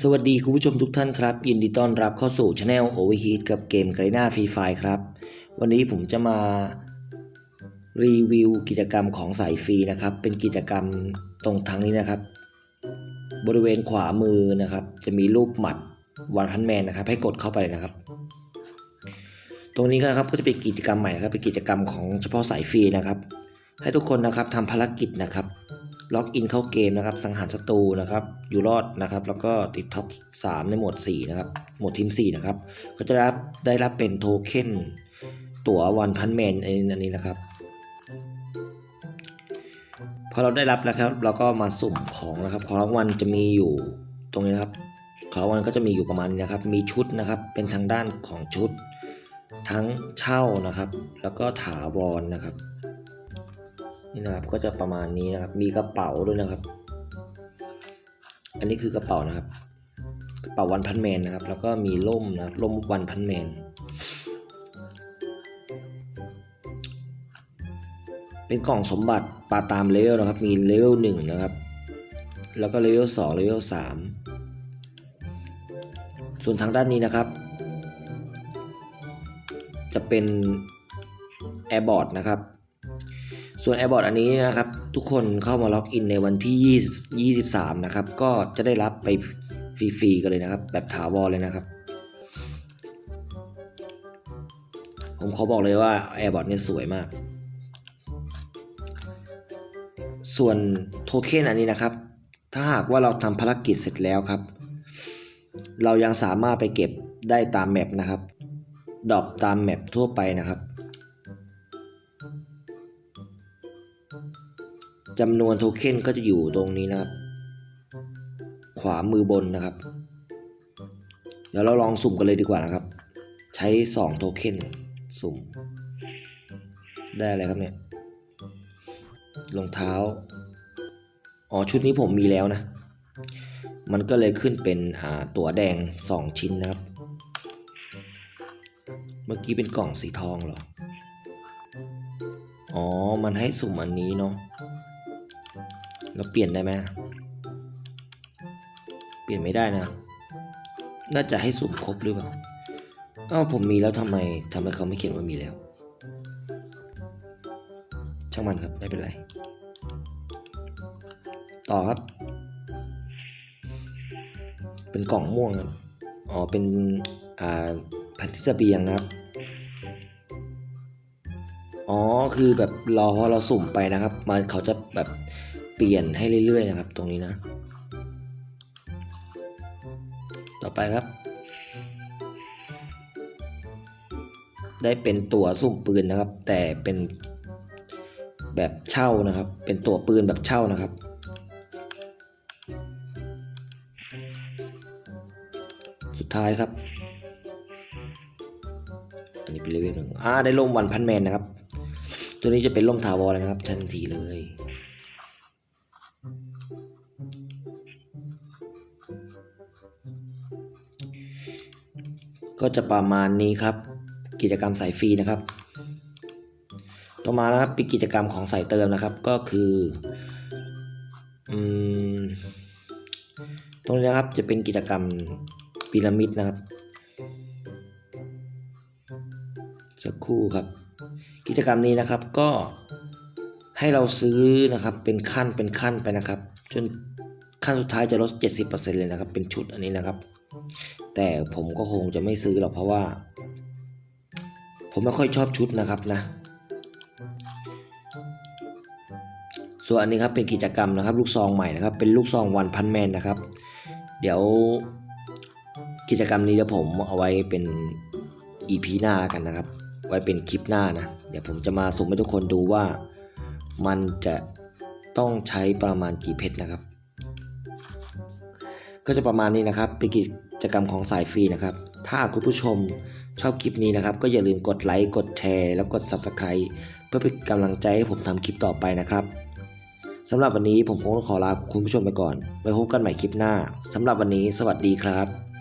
สวัสดีคุณผู้ชมทุกท่านครับ ยินดีต้อนรับเข้าสู่ช anel Overheat กับเกมไกรหน้าฟรีไฟครับ วันนี้ผมจะมารีวิวกิจกรรมของสายฟรีนะครับ เป็นกิจกรรมตรงทางนี้นะครับ บริเวณขวามือนะครับ จะมีรูปหมัดวันพันแมนนะครับ ให้กดเข้าไปนะครับ ตรงนี้นะครับก็จะเป็นกิจกรรมใหม่นะครับเป็นกิจกรรมของเฉพาะสายฟรีนะครับ ให้ทุกคนนะครับทำภารกิจนะครับ ล็อกอินเข้าเกมนะครับ สังหารศัตรูนะครับ อยู่รอดนะครับ แล้วก็ติดท็อป 3 ในหมวด 4 นะครับ หมวดทีม 4 นะครับ ก็จะรับได้รับเป็นโทเค็นตั๋ววันพันแมนอันนี้นะครับ พอเราได้รับแล้วครับ เราก็มาสุ่มของนะครับ ของรางวัลจะมีอยู่ตรงนี้นะครับ ของรางวัลก็จะมีอยู่ประมาณนี้นะครับ มีชุดนะครับ เป็นทางด้านของชุด ทั้งเช่านะครับ แล้วก็ถาวรนะครับ นี่นะครับก็จะประมาณนี้นะครับ มีกระเป๋าด้วยนะครับ อันนี้คือกระเป๋านะครับกระเป๋าวันพันแมนนะครับ แล้วก็มีร่มนะครับร่มวันพันแมนเป็นกล่องสมบัติปลาตามเลเวลนะครับ มีเลเวลหนึ่งนะครับ แล้วก็เลเวลสองเลเวลสามส่วนทางด้านนี้นะครับ จะเป็นแอร์บอร์ดนะครับ ส่วน AirBot อันนี้นะครับ ทุกคนเข้ามาล็อกอินในวันที่ 20 23 นะครับ ก็จะได้รับไปฟรีๆกันเลยนะครับ แบบถาวรเลยนะครับ ผมขอบอกเลยว่า AirBot เนี่ยสวยมาก ส่วนโทเค็นอันนี้นะครับ ถ้าหากว่าเราทำภารกิจเสร็จแล้วครับ เรายังสามารถไปเก็บได้ตามแมปนะครับดรอปตามแมปทั่วไปนะครับ จำนวนโทเค็นก็จะอยู่ตรงนี้นะครับ ขวามือบนนะครับ เดี๋ยวเราลองสุ่มกันเลยดีกว่านะครับ ใช้ 2 โทเค็นสุ่ม ได้อะไรครับเนี่ยรองเท้า อ๋อ ชุดนี้ผมมีแล้วนะ มันก็เลยขึ้นเป็นตั๋วแดง 2 ชิ้นนะครับ เมื่อกี้เป็นกล่องสีทองเหรอ อ๋อ มันให้สุ่มอันนี้เนาะ เราเปลี่ยนได้ไหมเปลี่ยนไม่ได้นะ น่าจะให้สุ่มครบหรือเปล่าอ้าวผมมีแล้วทำไมทำไมเขาไม่เขียนว่ามีแล้ว ช่างมันครับไม่เป็นไร ต่อครับ เป็นกล่องม่วงครับอ๋อเป็นอ่าแผ่นที่เสบียงนะครับอ๋อ คือแบบรอพอเราสุ่มไปนะครับ มันเขาจะแบบ เปลี่ยนให้เรื่อยๆนะครับ ตรงนี้นะ ต่อไปครับ ได้เป็นตัวสุ่มปืนนะครับ แต่เป็นแบบเช่านะครับ เป็นตัวปืนแบบเช่านะครับ สุดท้ายครับ อันนี้เป็นเลเวลหนึ่งอ่าได้ล่มวันพันแมนนะครับ ตัวนี้จะเป็นล่มถาวรนะครับ ทันทีเลย ก็จะประมาณนี้ครับ กิจกรรมสายฟรีนะครับ ต่อมานะครับเป็นกิจกรรมของสายเติมนะครับก็คืออตรงนี้นะครับจะเป็นกิจกรรมพีระมิดนะครับ สักครู่ครับ กิจกรรมนี้นะครับก็ให้เราซื้อนะครับเป็นขั้นเป็นขั้นไปนะครับ จนขั้นสุดท้ายจะลด 70%เลยนะครับ เป็นชุดอันนี้นะครับ แต่ผมก็คงจะไม่ซื้อหรอกเพราะว่า ผมไม่ค่อยชอบชุดนะครับนะ ส่วนอันนี้ครับเป็นกิจกรรมนะครับ ลูกซองใหม่นะครับ เป็นลูกซองวันพันแมนนะครับ เดี๋ยวกิจกรรมนี้เดี๋ยวผมเอาไว้เป็น EP หน้าแล้วกันนะครับ ไว้เป็นคลิปหน้านะ เดี๋ยวผมจะมาสุ่มให้ทุกคนดูว่ามันจะต้องใช้ประมาณกี่เพชรนะครับ ก็จะประมาณนี้นะครับเป็นกิจ จกรรมของสายฟรีนะครับ ถ้าคุณผู้ชมชอบคลิปนี้นะครับ ก็อย่าลืมกดไลค์ กดแชร์ แล้วกด Subscribe เพื่อเป็นกำลังใจให้ผมทำคลิปต่อไปนะครับสำหรับวันนี้ผมคงต้องขอลาคุณผู้ชมไปก่อนไว้พบกันใหม่คลิปหน้าสำหรับวันนี้สวัสดีครับ